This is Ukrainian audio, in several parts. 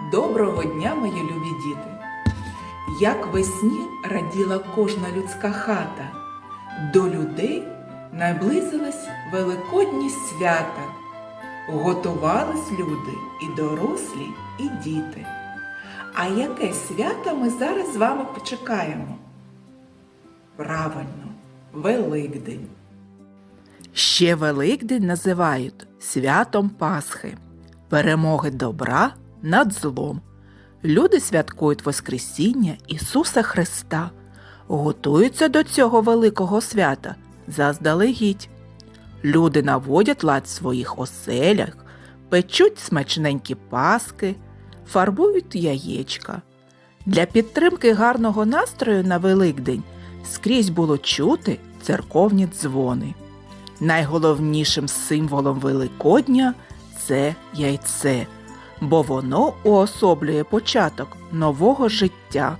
Доброго дня, мої любі діти! Як весні раділа кожна людська хата, до людей наблизились великодні свята. Готувались люди і дорослі, і діти. А яке свято ми зараз з вами почекаємо? Правильно, Великдень. Ще Великдень називають святом Пасхи, перемоги добра над злом. Люди святкують Воскресіння Ісуса Христа, готуються до цього великого свята заздалегідь. Люди наводять лад в своїх оселях, печуть смачненькі паски, фарбують яєчка. Для підтримки гарного настрою на Великдень скрізь було чути церковні дзвони. Найголовнішим символом Великодня це яйце, бо воно уособлює початок нового життя.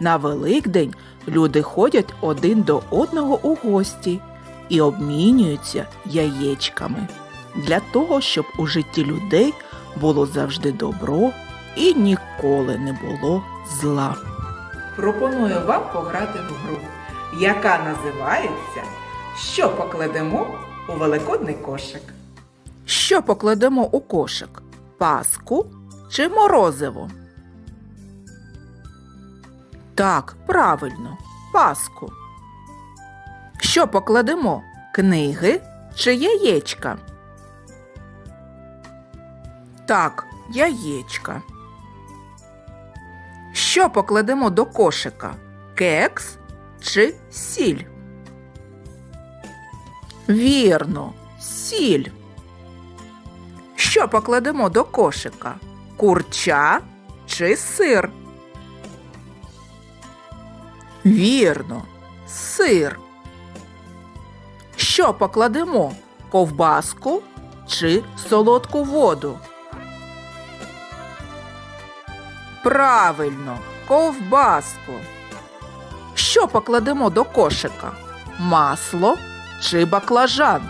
На Великдень люди ходять один до одного у гості і обмінюються яєчками для того, щоб у житті людей було завжди добро і ніколи не було зла. Пропоную вам пограти в гру, яка називається Що покладемо у великодний кошик. Що покладемо у кошик? Паску чи морозиво? Так, правильно, паску. Що покладемо? Книги чи яєчка? Так, яєчка. Що покладемо до кошика? Кекс чи сіль? Вірно, сіль. Що покладемо до кошика? Курча чи сир? Вірно, сир. Що покладемо? Ковбаску чи солодку воду? Правильно, ковбаску. Що покладемо до кошика? Масло чи баклажан?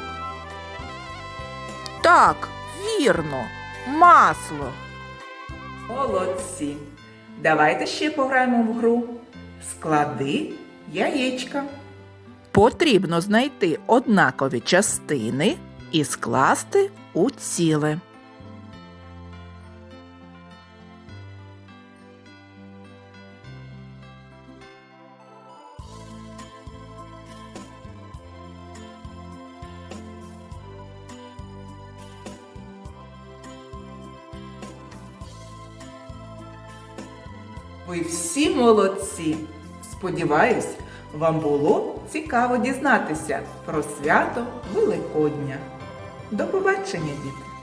Так, вірно, масло. Молодці. Давайте ще пограємо в гру. Склади яєчка. Потрібно знайти однакові частини і скласти у ціле. Ви всі молодці. Сподіваюсь, вам було цікаво дізнатися про свято Великодня. До побачення, діти!